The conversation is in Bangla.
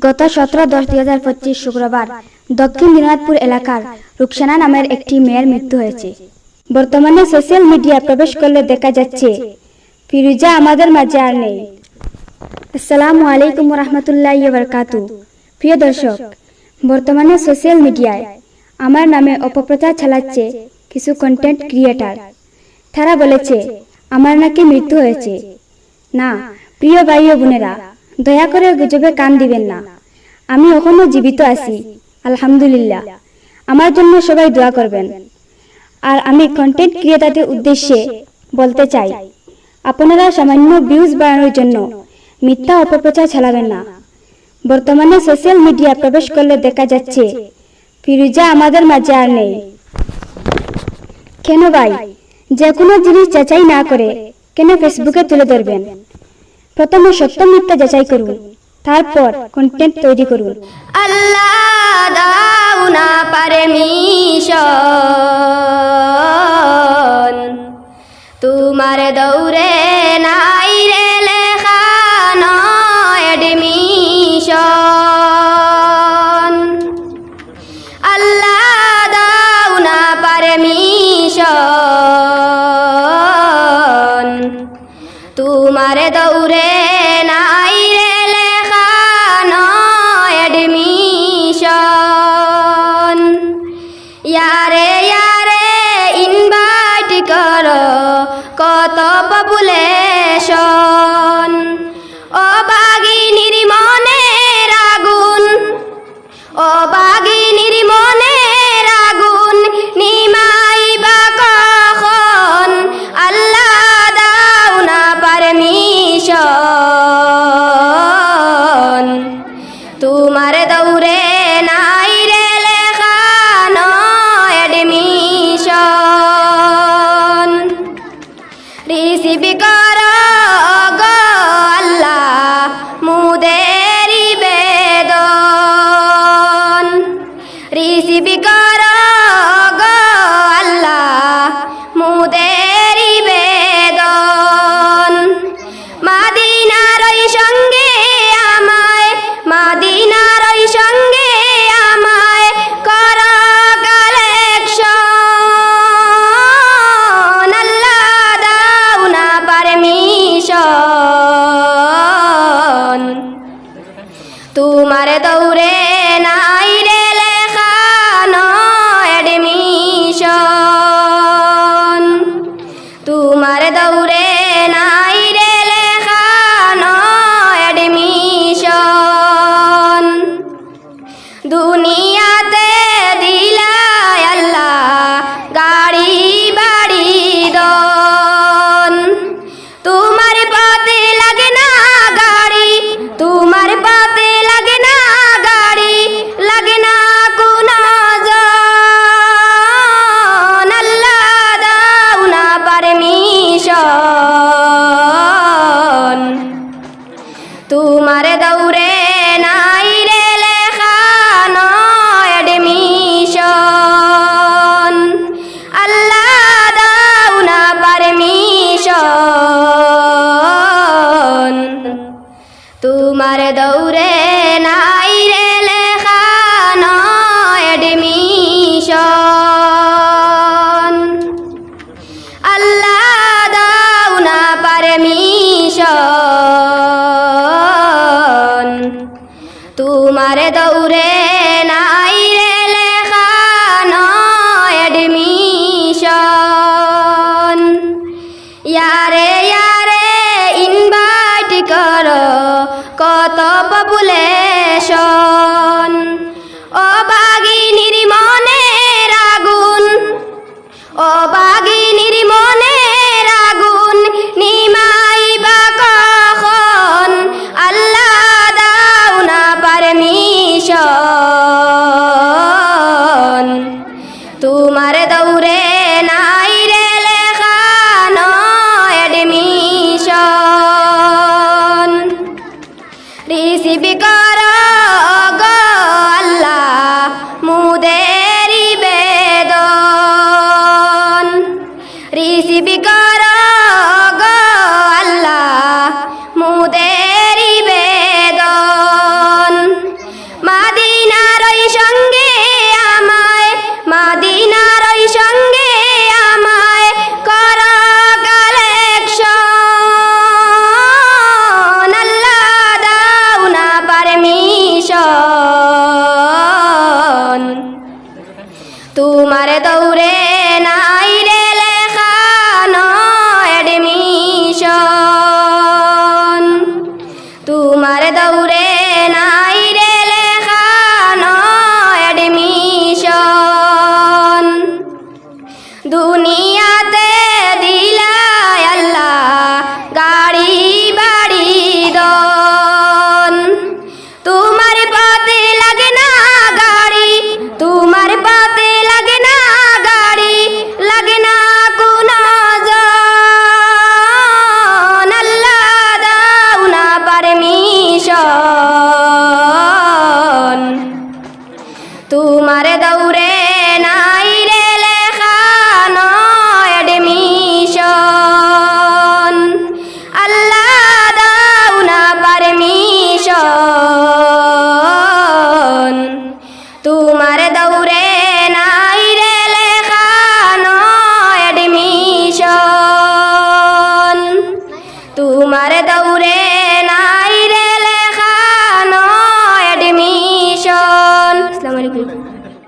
গত সতেরো দশ দুই হাজার পঁচিশ শুক্রবার দক্ষিণ দিনাজপুর এলাকার রুকসানা নামের একটি মেয়ের মৃত্যু হয়েছে। বর্তমানে সোশ্যাল মিডিয়া প্রবেশ করলে দেখা যাচ্ছে, ফিরুজা আমাদের মাঝে আর নেই। আসসালামু আলাইকুম রহমতুল্লাহ বরকাতু প্রিয় দর্শক, বর্তমানে সোশ্যাল মিডিয়ায় আমার নামে অপপ্রচার চালাচ্ছে কিছু কন্টেন্ট ক্রিয়েটার তারা বলেছে, আমার নাকি মৃত্যু হয়েছে। না, প্রিয় ভাই বোনেরা দয়া করে গুজবে কান দিবেন না। আমি এখনও জীবিত আছি। আলহামদুলিল্লাহ। আমার জন্য সবাই দোয়া করবেন। আর আমি কন্টেন্ট ক্রিয়েটারদের উদ্দেশ্যে বলতে চাই, আপনারা সামান্য ভিউজ বাড়ানোর জন্য মিথ্যা অপপ্রচার চালাবেন না। বর্তমানে সোশ্যাল মিডিয়া প্রবেশ করলে দেখা যাচ্ছে, ফিরুজা আমাদের মাঝে আর নেই। কেন ভাই? যে কোনো জিনিস যাচাই না করে কেন ফেসবুকে তুলে ধরবেন? প্রথমে সত্য মিথ্যা যাচাই করুন, তারপর কন্টেন্ট তৈরি করুন। আল্লাহ দাও না পারমিশন তোমার দৌড়ে নাই তোমার দৌড়ে নাই রে লেখানো এডমিশন ইয়ারে ইয়ারে ইনভাইট করো কত পপুলেশন দৌড়ে নাই রে লেখানো আল্লাহ দাও না পারমিশন। পপুলেশন ও বাগিনীর মনের আগুন, ও বাগিনীর মনের আগুন নিমাইবা কখন? আল্লাহ দাও না পারমিশন। তোমার দৌড়ে গো দৌড়ে